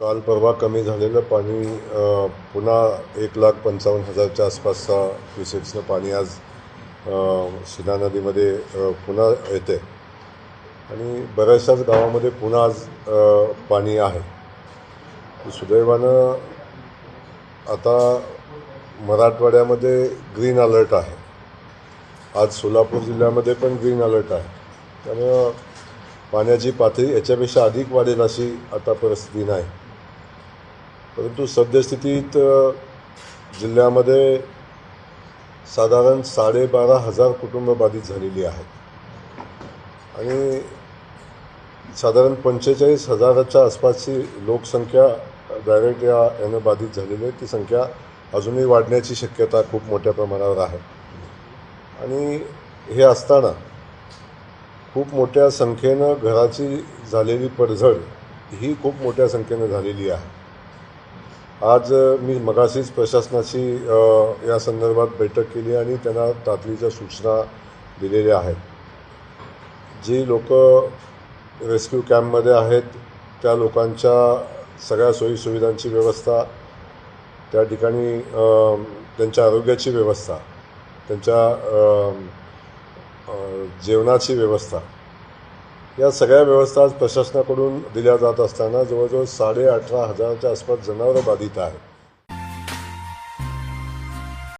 काल परवा कमी झालेलं पाणी पुन्हा एक लाख पंचावन्न हजारच्या आसपासचा क्युसेक्सनं पाणी आज शिना नदीमध्ये पुन्हा येते आणि बऱ्याचशाच गावामध्ये पुन्हा आज पाणी आहे. सुदैवानं आता मराठवाड्यामध्ये ग्रीन अलर्ट आहे. आज सोलापूर जिल्ह्यामध्ये पण ग्रीन अलर्ट आहे. त्यामुळं पाण्याची पातळी याच्यापेक्षा अधिक वाढेल अशी आता परिस्थिती नाही. परंतु सद्यस्थितीत जिल्ह्यामध्ये साधारण साडेबारा हजार कुटुंब बाधित झालेली आहेत. आणि साधारण पंचेचाळीस हजाराच्या आसपासची लोकसंख्या डायरेक्ट या यानं बाधित झालेली आहे. ती संख्या अजूनही वाढण्याची शक्यता खूप मोठ्या प्रमाणावर आहे. आणि हे असताना खूप मोठ्या संख्येनं घराची झालेली पडझड ही खूप मोठ्या संख्येनं झालेली आहे. आज मी मगाशीच प्रशासनाची या संदर्भात बैठक केली आणि त्यांना तातडीच्या सूचना दिलेल्या आहेत. जी लोक रेस्क्यू कॅम्पमध्ये आहेत त्या लोकांच्या सगळ्या सोयीसुविधांची व्यवस्था त्या ठिकाणी त्यांच्या आरोग्याची व्यवस्था त्यांच्या जेवणाची व्यवस्था या सगळ्या व्यवस्था आज प्रशासनाकडून दिल्या जात असताना जवळजवळ साडे अठरा हजाराच्या आसपास जनावरं बाधित आहेत.